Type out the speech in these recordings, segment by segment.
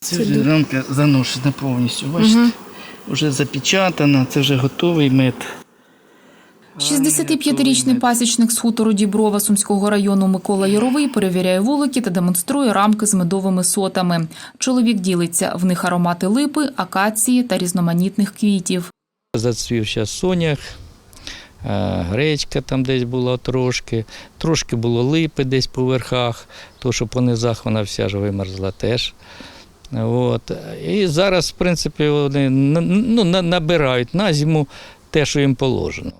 Це вже рамка заношена повністю. Бачите, вже запечатана, це вже готовий мед. 65-річний пасічник з хутору Діброва Сумського району Микола Яровий перевіряє вулики та демонструє рамки з медовими сотами. Чоловік ділиться в них аромати липи, акації та різноманітних квітів. Зацвів ще сонях, гречка там десь була трошки, трошки було липи десь по верхах, то що по низах вона вся ж вимерзла теж. От. І зараз, в принципі, вони ну, набирають на зиму те, що їм положено.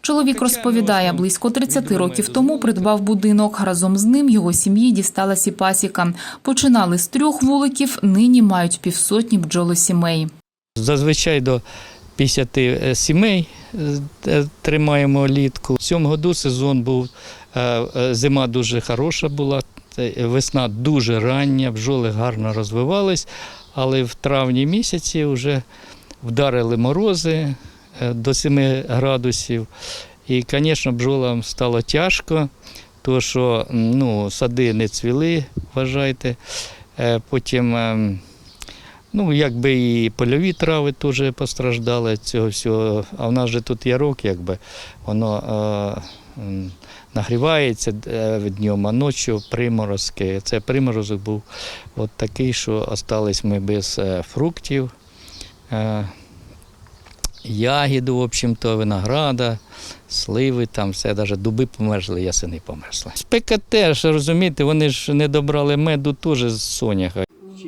Чоловік розповідає, близько 30 років тому придбав будинок. Разом з ним його сім'ї дісталась і пасіка. Починали з трьох вуликів, нині мають півсотні бджолосімей. Зазвичай до 50 сімей е, тримаємо літку. В цьому году сезон був, е, е, зима дуже хороша була, весна дуже рання, бджоли гарно розвивались, але в травні місяці вже вдарили морози е, до 7 градусів. І, звісно, бджолам стало тяжко, тому що ну, сади не цвіли, вважайте. Е, Потім ем, Ну, якби і польові трави теж постраждали цього всього. А в нас же тут ярок, якби воно е, нагрівається е, днем, а ночі приморозки. Це приморозок був от такий, що остались ми без е, фруктів, е, ягід, в общем-то, винограда, сливи, там все, навіть дуби померзли, ясени померзли. Спека теж, розумієте, вони ж не добрали меду теж з соняха.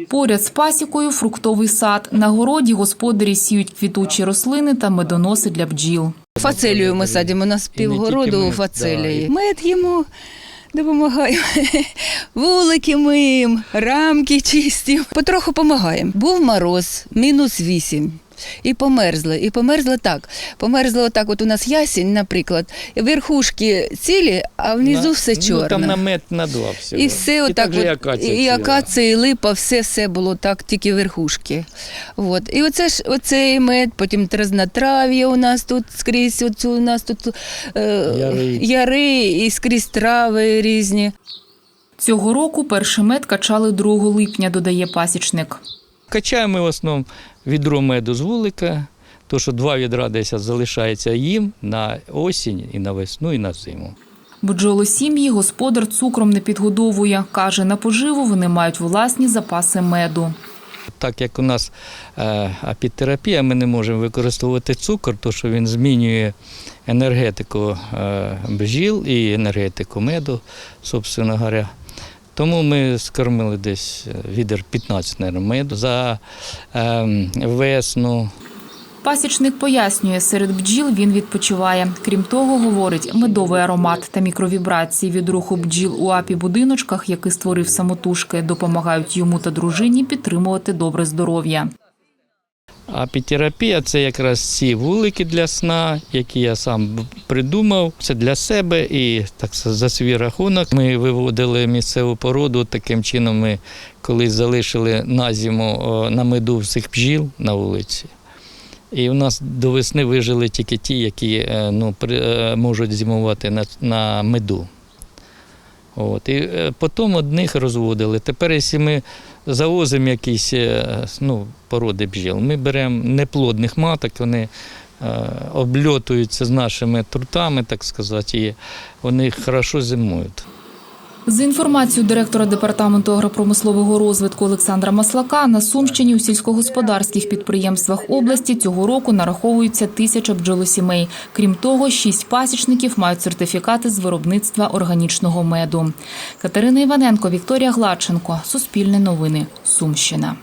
Поряд з пасікою фруктовий сад. На городі господарі сіють квітучі рослини та медоноси для бджіл. Фацелію ми садимо, півгороду у фацелії. Мед їмо, допомагаємо. Вулики миємо, рамки чистимо. Потроху допомагаємо. Був мороз, мінус вісім. І померзли, і померзли так. Померзли отак, от у нас ясінь, наприклад, верхушки цілі, а внизу На- все Ну, там намет на два всього. І все І отак, так же і акація і акація, і липа, все, все було так, тільки верхушки. От. І оце ж оцей мед, потім тразнотрав'я у нас тут скрізь, оцю, у нас тут е, Яри. яри і скрізь трави різні. Цього року перший мед качали 2 липня, додає пасічник. Качаємо в основному відро меду з вулика, то що два відра десь залишається їм на осінь, і на весну, і на зиму. Бджолосім'ї господар цукром не підгодовує. Каже, на поживу вони мають власні запаси меду. Так як у нас е, апітерапія, ми не можемо використовувати цукор, тому що він змінює енергетику е, бджіл і енергетику меду, собственно говоря. Тому ми скормили десь е, відер 15 наверно, меду за е, весну. Пасічник пояснює, серед бджіл він відпочиває. Крім того, говорить, медовий аромат та мікровібрації від руху бджіл у апі-будиночках, який створив самотужки, допомагають йому та дружині підтримувати добре здоров'я. Апітерапія це якраз ці вулики для сна, які я сам придумав. Це для себе і так за свій рахунок. Ми виводили місцеву породу. Таким чином ми колись залишили на зиму на меду всіх бджіл на вулиці. І у нас до весни вижили тільки ті, які е, ну, при- е, можуть зимувати на, на меду. От. І е, потім одних розводили. Тепер, якщо ми завозимо якісь е, ну, породи бджіл, ми беремо неплодних маток, вони е, обльотуються з нашими трутами, так сказати, і вони хорошо зимують. За інформацією директора департаменту агропромислового розвитку Олександра Маслака, на Сумщині у сільськогосподарських підприємствах області цього року нараховується тисяча бджолосімей. Крім того, шість пасічників мають сертифікати з виробництва органічного меду. Катерина Іваненко, Вікторія Гладченко. Суспільне новини. Сумщина.